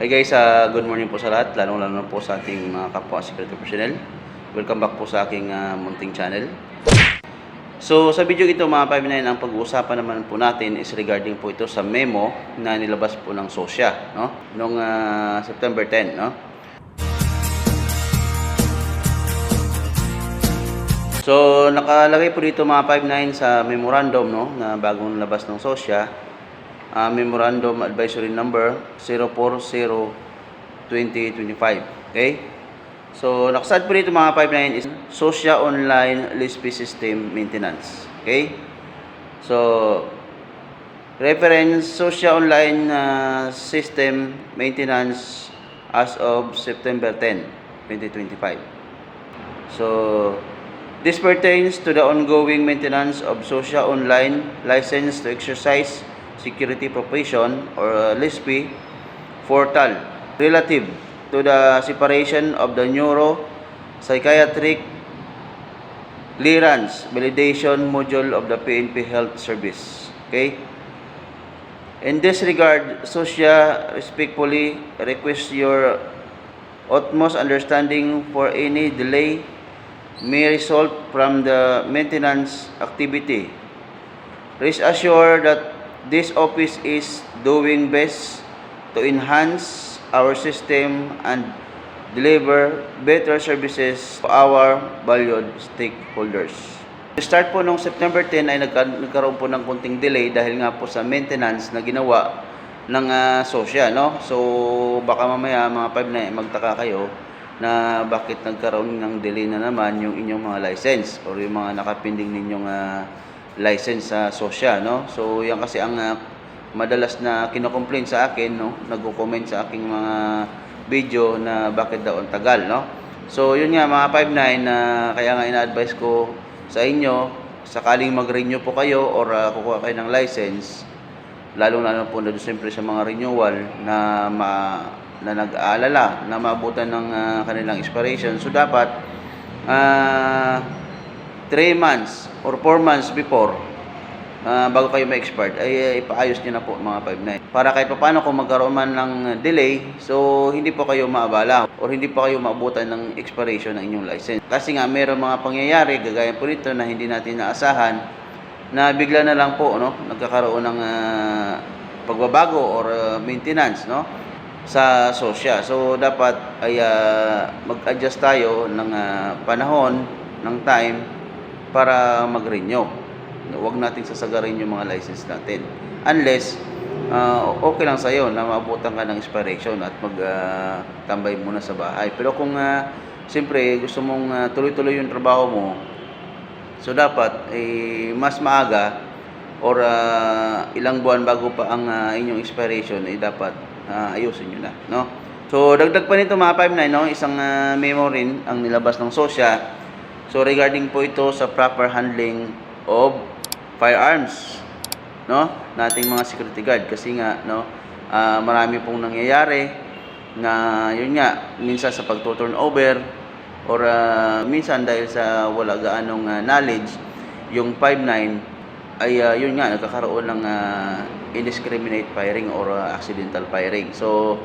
Hi guys, ah, good morning po sa lahat, lalong-lalo na po sa ating mga kapwa security personnel. Welcome back po sa aking ah, munting channel. So sa video ito mga 59, ang pag-uusapan naman po natin is regarding po ito sa memo na nilabas po ng SOSYA no? noong ah, September 10. No? So nakalagay po dito mga 59 sa memorandum no, na bagong labas ng SOSYA uh, Memorandum Advisory Number 040-2025. Okay? So, nakasad po dito mga 59 is Socia Online Lispi System Maintenance. Okay? So, reference Socia Online uh, System Maintenance as of September 10, 2025. So, this pertains to the ongoing maintenance of Socia Online License to Exercise Security Profession or uh, LISP portal relative to the separation of the neuro psychiatric clearance validation module of the PNP Health Service. Okay? In this regard, SOSYA respectfully requests your utmost understanding for any delay may result from the maintenance activity. Rest assured that this office is doing best to enhance our system and deliver better services to our valued stakeholders. The start po nung September 10 ay nagka- nagkaroon po ng kunting delay dahil nga po sa maintenance na ginawa ng uh, SOSYA, no? So, baka mamaya mga 5 na magtaka kayo na bakit nagkaroon ng delay na naman yung inyong mga license or yung mga nakapinding ninyong ah, license sa SOSYA, no? So, yan kasi ang ah, madalas na kinocomplain sa akin, no? Nagko-comment sa aking mga video na bakit daw ang tagal, no? So, yun nga mga 59 na kaya nga ina-advise ko sa inyo, sakaling mag-renew po kayo or ah, kukuha kayo ng license, lalo na po na siyempre sa mga renewal na ma, na nag-aalala na maabutan ng ah, kanilang expiration. So, dapat ah 3 months or 4 months before ah, bago kayo ma-expired ay ipaayos niyo na po mga 59 para kahit paano kung magkaroon man ng delay so hindi po kayo maabala or hindi po kayo maabutan ng expiration ng inyong license kasi nga meron mga pangyayari gagaya po nito na hindi natin naasahan na bigla na lang po no nagkakaroon ng ah, pagbabago or ah, maintenance no sa sosya. So dapat ay ah, mag-adjust tayo ng ah, panahon, ng time para mag-renew. Huwag nating sasagarin yung mga license natin. Unless ah, okay lang sa iyo na maabutan ka ng expiration at mag-tambay muna sa bahay. Pero kung uh, siyempre gusto mong ah, tuloy-tuloy yung trabaho mo, So dapat eh, mas maaga or ah, ilang buwan bago pa ang ah, inyong expiration ay dapat ah, ayusin niyo na, no? So dagdag pa nito mga 59 no, isang ah, memo rin ang nilabas ng SOSYA. So regarding po ito sa proper handling of firearms, no? Nating mga security guard kasi nga no, ah, marami pong nangyayari na yun nga minsan sa pagto-turn over or ah, minsan dahil sa wala gaanong ah, knowledge yung 59 ay ah, yun nga nagkakaroon ng ah, indiscriminate firing or ah, accidental firing so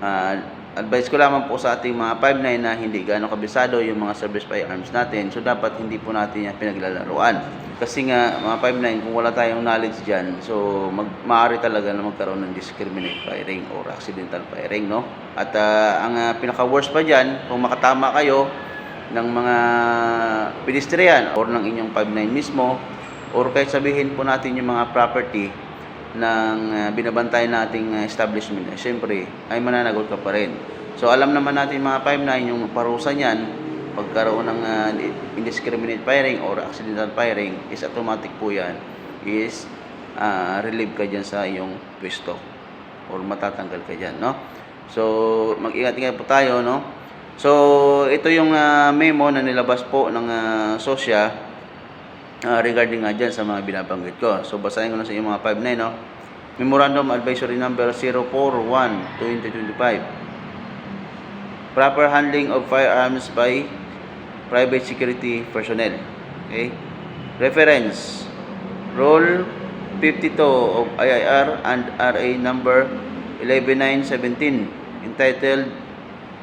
ah, advice ko lamang po sa ating mga 59 na hindi gaano kabisado yung mga service firearms natin. So dapat hindi po natin yan pinaglalaruan. Kasi nga mga 59 kung wala tayong knowledge dyan so mag, maaari talaga na magkaroon ng discriminate firing or accidental firing no? At ah, ang ah, pinaka worst pa dyan kung makatama kayo ng mga pedestrian or ng inyong 59 mismo or kahit sabihin po natin yung mga property ng uh, binabantayan nating uh, establishment, eh, syempre ay mananagot ka pa rin. So alam naman natin mga 59 yung parusa niyan pagkaroon ng uh, indiscriminate firing or accidental firing is automatic po yan is uh, relieve ka dyan sa iyong pwesto or matatanggal ka dyan, no? So, mag-ingat-ingat po tayo, no? So, ito yung ah, memo na nilabas po ng uh, SOSYA ah, regarding nga dyan sa mga binabanggit ko. So, basahin ko na sa inyo mga 5.9, no? Memorandum Advisory Number 041-2025 Proper handling of firearms by private security personnel. Okay? Reference Rule 52 of IIR and RA number 11917 entitled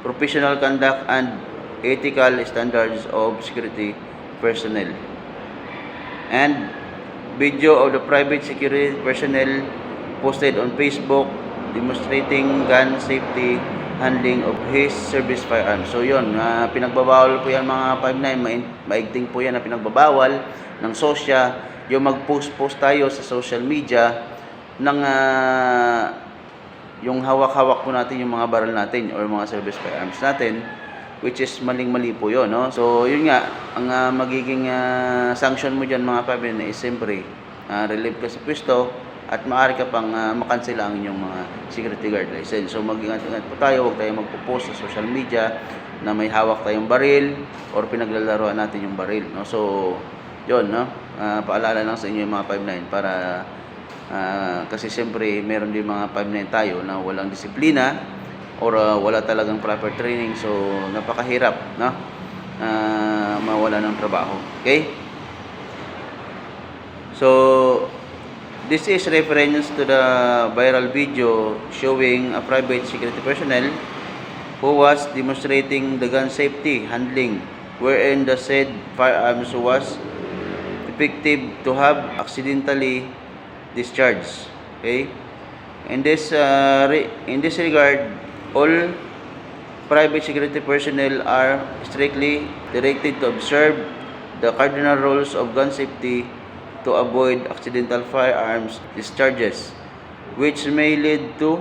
Professional Conduct and Ethical Standards of Security Personnel. And video of the private security personnel posted on Facebook demonstrating gun safety handling of his service firearms. So yun, ah, pinagbabawal po yan mga 5'9", main- maigting po yan na pinagbabawal ng sosya, yung mag-post-post tayo sa social media ng ah, yung hawak-hawak po natin yung mga barrel natin or mga service firearms natin which is maling-mali po yun, no? So, yun nga, ang ah, magiging ah, sanction mo dyan mga pamilya is siyempre, ah, relieve ka sa pwesto at maaari ka pang uh, makansela ang inyong mga security guard license. So, mag-ingat-ingat po tayo, huwag tayo magpo-post sa social media na may hawak tayong baril or pinaglalaroan natin yung baril, no? So, yun, no? Ah, paalala lang sa inyo yung mga 5'9 para Ah, kasi siyempre meron din mga 5'9 tayo na walang disiplina or ah, wala talagang proper training so napakahirap no Ah, mawala ng trabaho okay so this is reference to the viral video showing a private security personnel who was demonstrating the gun safety handling wherein the said firearms was effective to have accidentally discharged. Okay? In this uh, in this regard, all private security personnel are strictly directed to observe the cardinal rules of gun safety to avoid accidental firearms discharges, which may lead to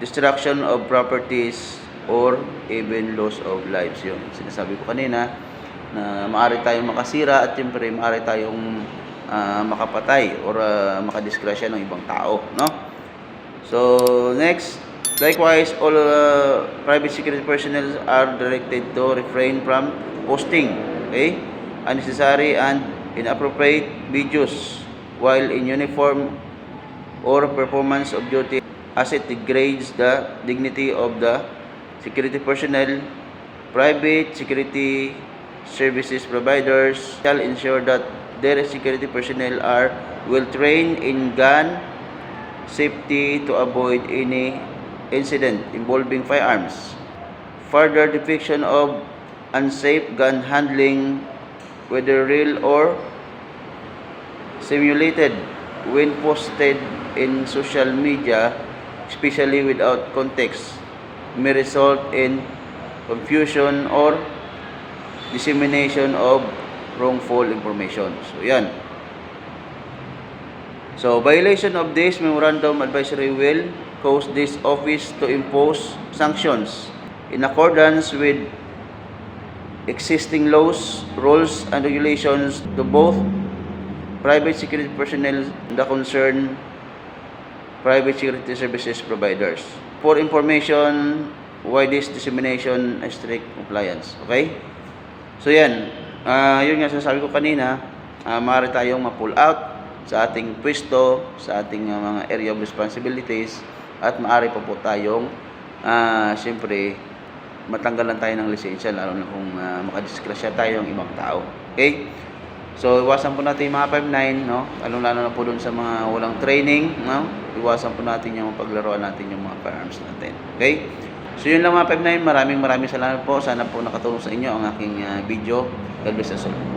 destruction of properties or even loss of lives. Yun, sinasabi ko kanina na maaari tayong makasira at siyempre maaari tayong ah, makapatay or ah, makadisgrasya ng ibang tao, no? So, next, likewise, all uh, private security personnel are directed to refrain from posting, okay, unnecessary and inappropriate videos while in uniform or performance of duty as it degrades the dignity of the security personnel, private security services providers shall ensure that their security personnel are well trained in gun safety to avoid any incident involving firearms. Further depiction of unsafe gun handling, whether real or simulated, when posted in social media, especially without context, may result in confusion or dissemination of wrongful information. So, yan. So, violation of this memorandum advisory will cause this office to impose sanctions in accordance with existing laws, rules, and regulations to both private security personnel and the concerned private security services providers. For information, why this dissemination and strict compliance. Okay? So yan, Ah, yun nga sasabi ko kanina, uh, maaari tayong ma-pull out sa ating pwesto, sa ating ah, mga area of responsibilities, at maaari pa po tayong, ah, siyempre, matanggalan tayo ng lisensya, lalo na kung uh, makadiskrasya tayo ng ibang tao. Okay? So, iwasan po natin yung mga 5'9", no? Lalo-lalo na po dun sa mga walang training, no? Iwasan po natin yung paglaruan natin yung mga firearms natin. Okay? So, yun lang mga 5'9". Maraming maraming salamat po. Sana po nakatulong sa inyo ang aking ah, video. God bless us all.